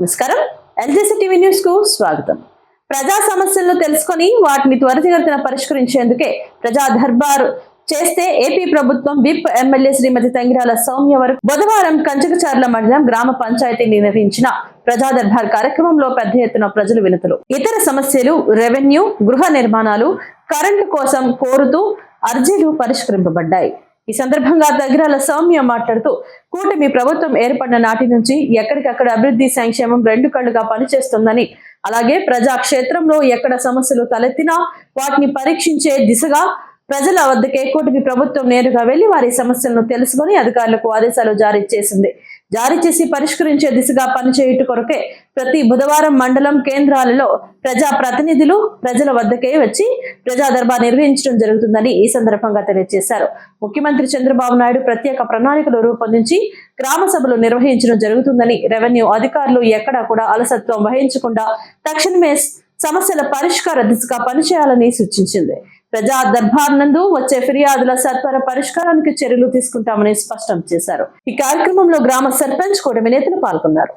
నమస్కారం. ఎల్జేసీ టీవీ న్యూస్కు స్వాగతం. ప్రజా సమస్యలను తెలుసుకొని వాటిని త్వరితగతిన పరిష్కరించేందుకే ప్రజా దర్బార్ చేస్తే ఏపీ ప్రభుత్వం విప్ ఎమ్మెల్యే శ్రీమతి తంగిరాల సౌమ్య వరకు బుధవారం కంచకచార్ల మండలం గ్రామ పంచాయతీ నిర్వహించిన ప్రజా దర్బార్ కార్యక్రమంలో పెద్ద ఎత్తున ప్రజలు వినతులు. ఇతర సమస్యలు రెవెన్యూ గృహ నిర్మాణాలు కరెంటు కోసం కోరుతూ అర్జీలు పరిష్కరింపబడ్డాయి. ఈ సందర్భంగా దగ్గరాల సౌమ్య మాట్లాడుతూ కూటమి ప్రభుత్వం ఏర్పడిన నాటి నుంచి ఎక్కడికక్కడ అభివృద్ధి సంక్షేమం రెండు కళ్ళుగా పనిచేస్తుందని అలాగే ప్రజా క్షేత్రంలో ఎక్కడ సమస్యలు తలెత్తినా వాటిని పరీక్షించే దిశగా ప్రజల వద్దకే కూటమి ప్రభుత్వం నేరుగా వెళ్ళి వారి సమస్యలను తెలుసుకొని అధికారులకు ఆదేశాలు జారీ చేసింది. జారీ చేసి పరిష్కరించే దిశగా పనిచేయుట కొరకే ప్రతి బుధవారం మండలం కేంద్రాలలో ప్రజా ప్రతినిధులు ప్రజల వద్దకే వచ్చి ప్రజా దర్బార్ నిర్వహించడం జరుగుతుందని ఈ సందర్భంగా తెలియజేశారు. ముఖ్యమంత్రి చంద్రబాబు నాయుడు ప్రత్యేక ప్రణాళికలు రూపొందించి గ్రామ సభలు నిర్వహించడం జరుగుతుందని రెవెన్యూ అధికారులు ఎక్కడా కూడా అలసత్వం వహించకుండా తక్షణమే సమస్యల పరిష్కార దిశగా పనిచేయాలని సూచించింది. ప్రజా దర్బార్ నందు వచ్చే ఫిర్యాదుల సత్వర పరిష్కారానికి చర్యలు తీసుకుంటామని స్పష్టం చేశారు. ఈ కార్యక్రమంలో గ్రామ సర్పంచ్ కూడా నేతలు పాల్గొన్నారు.